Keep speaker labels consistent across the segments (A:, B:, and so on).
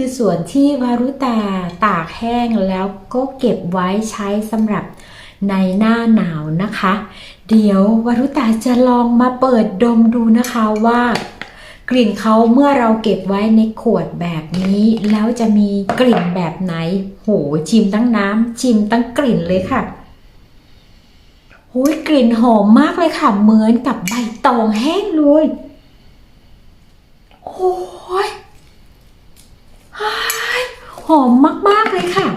A: คือส่วนที่วารุตาตากแห้งแล้วก็เก็บไว้ใช้สำหรับในหน้าหนาวนะคะ เดี๋ยววารุตาจะลองมาเปิดดมดูนะคะว่ากลิ่นเขาเมื่อเราเก็บไว้ในขวดแบบนี้ แล้วจะมีกลิ่นแบบไหน โหชิมตั้งน้ำชิมตั้งกลิ่นเลยค่ะโอ้ยกลิ่นหอมมากเลยค่ะ เหมือนกับใบตองแห้งเลย โอ้ยฮ้าย หอมมาก ๆ เลยค่ะ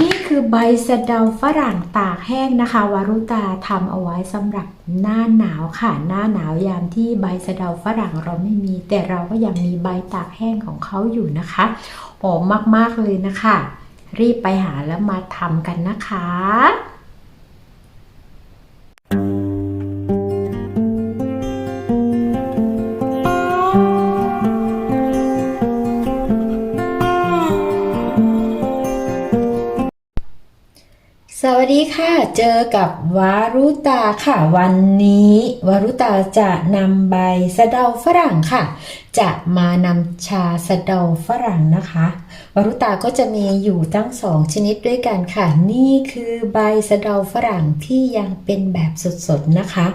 A: นี่คือใบสะเดาฝรั่งตากแห้งนะคะ วารุตาทำเอาไว้สำหรับหน้าหนาวค่ะ หน้าหนาวยามที่ใบสะเดาฝรั่งเราไม่มี แต่เราก็ยังมีใบตากแห้งของเขาอยู่นะคะ หอมมาก ๆ เลยนะคะ รีบไปหาแล้วมาทำกันนะคะ วัสดีค่ะ เจอกับวารุตาค่ะ วันนี้วารุตาจะนำใบสะเดาฝรั่งค่ะ จะมานำชาสะเดาฝรั่งนะคะวารุตาก็จะมีอยู่ทั้งสองชนิดด้วยกันค่ะ นี่คือใบสะเดาฝรั่งที่ยังเป็นแบบสดๆนะคะ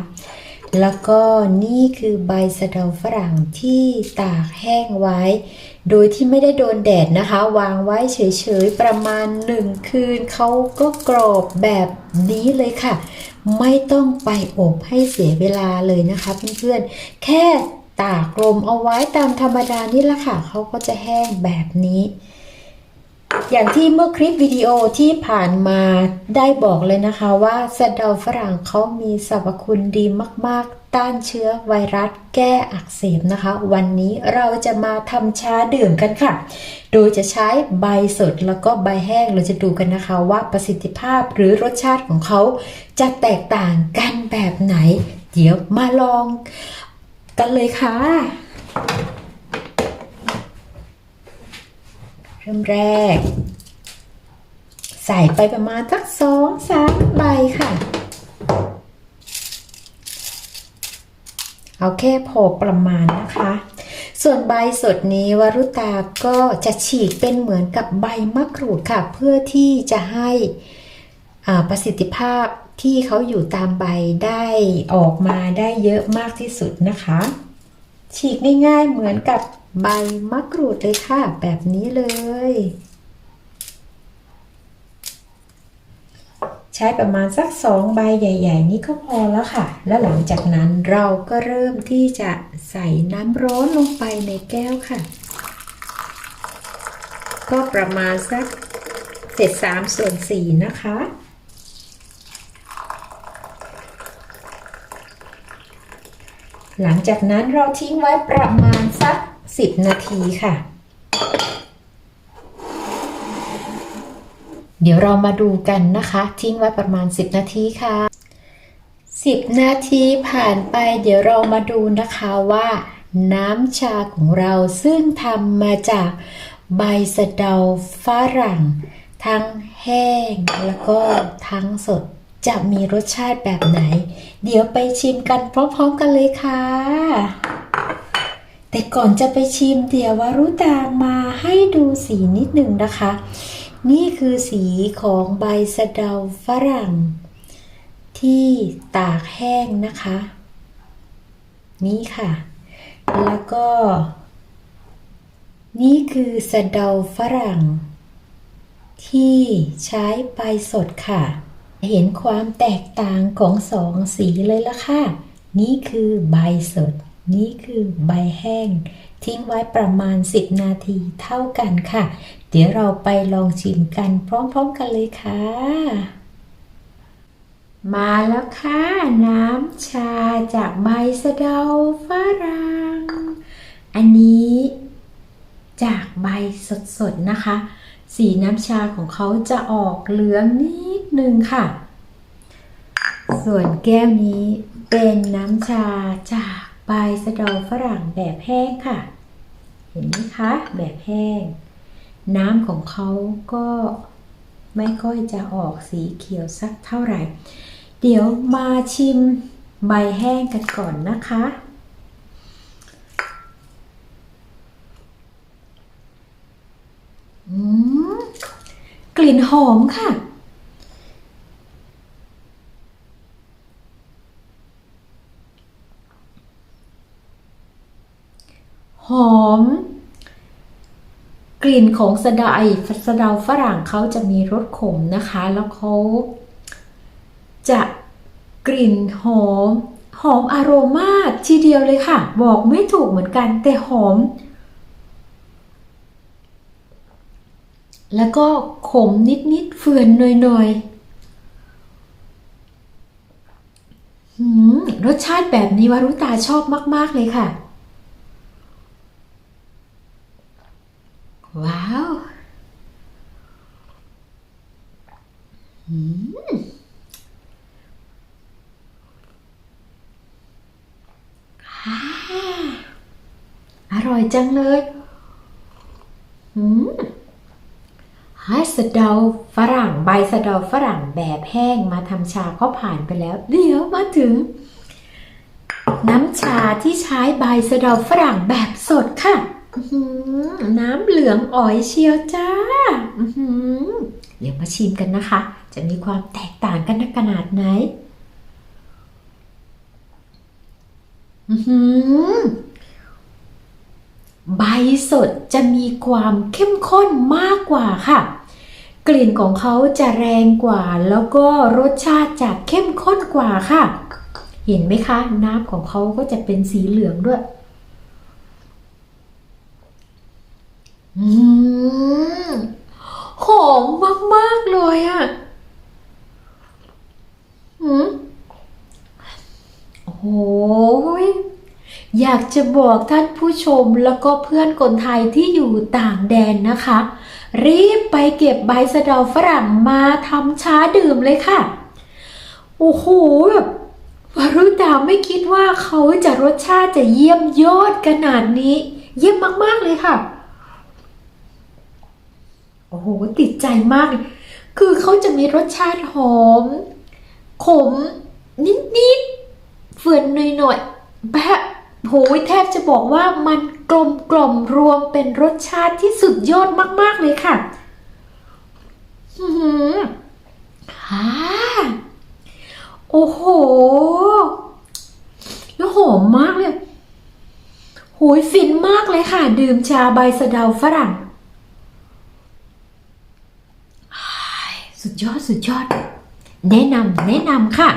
A: แล้วก็นี่คือใบสะเดาฝรั่งที่ตากแห้งไว้ โดยที่ไม่ได้โดนแดดนะคะ วางไว้เฉยๆ ประมาณหนึ่งคืนเขาก็กรอบแบบนี้เลยค่ะ ไม่ต้องไปอบให้เสียเวลาเลยนะคะเพื่อนๆ แค่ตากลมเอาไว้ตามธรรมดานี่แหละค่ะเขาก็จะแห้งแบบนี้ อย่างที่เมื่อคลิปวิดีโอที่ผ่านมาได้บอกเลยนะคะว่าสะเดาฝรั่งเขามีสรรพคุณดีมาก ๆ ต้านเชื้อไวรัสแก้อักเสบนะคะ วันนี้เราจะมาทำชาดื่มกันค่ะ โดยจะใช้ใบสดแล้วก็ใบแห้งเราจะดูกันนะคะว่าประสิทธิภาพหรือรสชาติของเขาจะแตกต่างกันแบบไหน เดี๋ยวมาลองกันเลยค่ะ เริ่มแรก ใส่ไปประมาณสักสองสามใบค่ะ เอาแค่พอประมาณนะคะ ส่วนใบสดนี้วรุตาก็จะฉีกเป็นเหมือนกับใบมะกรูดค่ะ เพื่อที่จะให้ประสิทธิภาพที่เขาอยู่ตามใบได้ออกมาได้เยอะมากที่สุดนะคะ ฉีกง่ายๆเหมือนกับใบมะกรูดเลยค่ะ แบบนี้เลย ใช้ประมาณสักสองใบใหญ่ ๆ นี้ก็พอแล้วค่ะ แล้วหลังจากนั้นเราก็เริ่มที่จะใส่น้ำร้อนลงไปในแก้วค่ะ ก็ประมาณสักเศษสามส่วนสี่นะคะ หลังจากนั้นเราทิ้งไว้ประมาณสัก 10 นาทีค่ะ เดี๋ยวเรามาดูกันนะคะ ทิ้งไว้ประมาณ 10 นาทีค่ะ 10 นาทีผ่านไป เดี๋ยวเรามาดูนะคะว่า น้ำชาของเราซึ่งทำมาจากใบสะเดาฝรั่ง ทั้งแห้งแล้วก็ทั้งสด จะมีรสชาติแบบไหน เดี๋ยวไปชิมกันพร้อมๆกันเลยค่ะ แต่ก่อนจะไปชิมเดี๋ยววารุตามาให้ดูสีนิดหนึ่งนะคะ นี่คือสีของใบสะเดาฝรั่ง ที่ตากแห้งนะคะ นี่ค่ะ แล้วก็ นี่คือสะเดาฝรั่ง ที่ใช้ใบสดค่ะ เห็นความแตกต่างของสองสีเลยละค่ะ นี่คือใบสด นี่คือใบแห้ง ทิ้งไว้ประมาณ 10 นาทีเท่ากันค่ะ เดี๋ยวเราไปลองชิมกันพร้อมๆกันเลยค่ะ มาแล้วค่ะ น้ำชาจากใบสะเดาฝรั่ง อันนี้จากใบสดๆนะคะ สีน้ำชาของเขาจะออกเหลืองนิดนึงค่ะ ส่วนแก้วนี้เป็นน้ำชาจากใบสะเดาฝรั่งแบบแห้งค่ะ เห็นไหมคะ แบบแห้ง น้ำของเขาก็ไม่ค่อยจะออกสีเขียวสักเท่าไหร่ เดี๋ยวมาชิมใบแห้งกันก่อนนะคะ อืม กลิ่นหอมค่ะ หอม กลิ่นของสะเดาไอสะเดาฝรั่งเขาจะมีรสขมนะคะ แล้วเขาจะกลิ่นหอม หอมอารมาทีเดียวเลยค่ะ บอกไม่ถูกเหมือนกันแต่หอม แล้วก็ขมนิดๆเฟื่อนหน่อยๆหืมรสชาติแบบนี้วารุตาชอบมาก ๆ เลยค่ะ ว้าวหืมอร่อยจังเลยหืม ให้สะเดาฝรั่งใบสะเดาฝรั่งแบบแห้งมาทำชาก็ผ่านไปแล้ว เดี๋ยวมาถึง น้ำชาที่ใช้ใบสะเดาฝรั่งแบบสดค่ะน้ำเหลืองอ๋อยเชียวจ้าเดี๋ยวมาชิมกันนะคะ จะมีความแตกต่างกันขนาดไหนใบสดจะมีความเข้มข้นมากกว่าค่ะ กลิ่นของเขาจะแรงกว่า แล้วก็รสชาติจะเข้มข้นกว่าค่ะ เห็นไหมคะ น้ำของเขาก็จะเป็นสีเหลืองด้วย อืมหอมมาก ๆ เลยอะ่ะมโอ้โหย อยากจะบอกท่านผู้ชมแล้วก็เพื่อนคนไทยที่อยู่ต่างแดนนะคะ รีบไปเก็บใบสะเดาฝรั่งมาทำชาดื่มเลยค่ะ โอ้โหแบบวารุตาไม่คิดว่าเขาจะรสชาติจะเยี่ยมยอดขนาดนี้ เยี่ยมมาก ๆ เลยค่ะ โอ้โห ติดใจมาก คือเขาจะมีรสชาติหอม ขม นิด ๆ เฟื่อนหน่อย ๆ แบบ โหยแทบจะบอกว่ามันกลมกล่อมรวมเป็นรสชาติที่สุดยอดมาก ๆ เลยค่ะอือหือฮ่าโอ้โหแล้วหอมมากเลยโหยฟินมากเลยค่ะ ดื่มชาใบสะเดาฝรั่ง สุดยอดสุดยอด แนะนำแนะนำค่ะ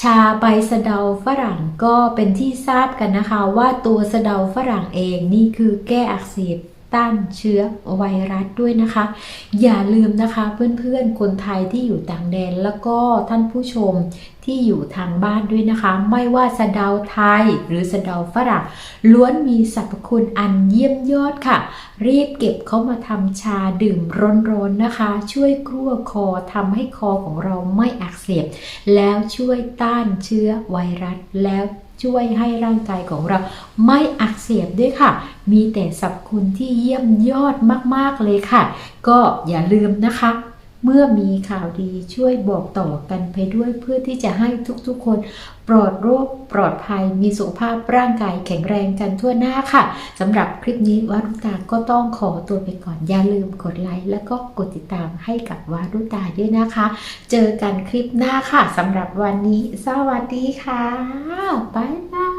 A: ชาใบสะเดาฝรั่งก็เป็นที่ทราบกันนะคะ ว่าตัวสะเดาฝรั่งเองนี่คือแก้อักเสบ ต้านเชื้อไวรัสด้วยนะคะ อย่าลืมนะคะเพื่อนๆคนไทยที่อยู่ต่างแดนแล้วก็ท่านผู้ชมที่อยู่ทางบ้านด้วยนะคะ ไม่ว่าสะเดาไทยหรือสะเดาฝรั่งล้วนมีสรรพคุณอันเยี่ยมยอดค่ะ รีบเก็บเขามาทำชาดื่มร้อนๆนะคะ ช่วยกลั้วคอทำให้คอของเราไม่อักเสบแล้วช่วยต้านเชื้อไวรัสแล้ว ช่วยให้ร่างกายของเราไม่อักเสบด้วยค่ะ มีแต่สรรพคุณที่เยี่ยมยอดมากๆเลยค่ะ ก็อย่าลืมนะคะ เมื่อมีข่าวดีช่วยบอกต่อกันไปด้วยเพื่อที่จะให้ทุกๆ คนปลอดโรคปลอดภัยมีสุขภาพร่างกายแข็งแรงกันทั่วหน้าค่ะสำหรับคลิปนี้วารุตาก็ต้องขอตัวไปก่อน อย่าลืมกดไลค์แล้วก็กดติดตามให้กับวารุตาด้วยนะคะ เจอกันคลิปหน้าค่ะสำหรับวันนี้ สวัสดีค่ะบ๊ายบาย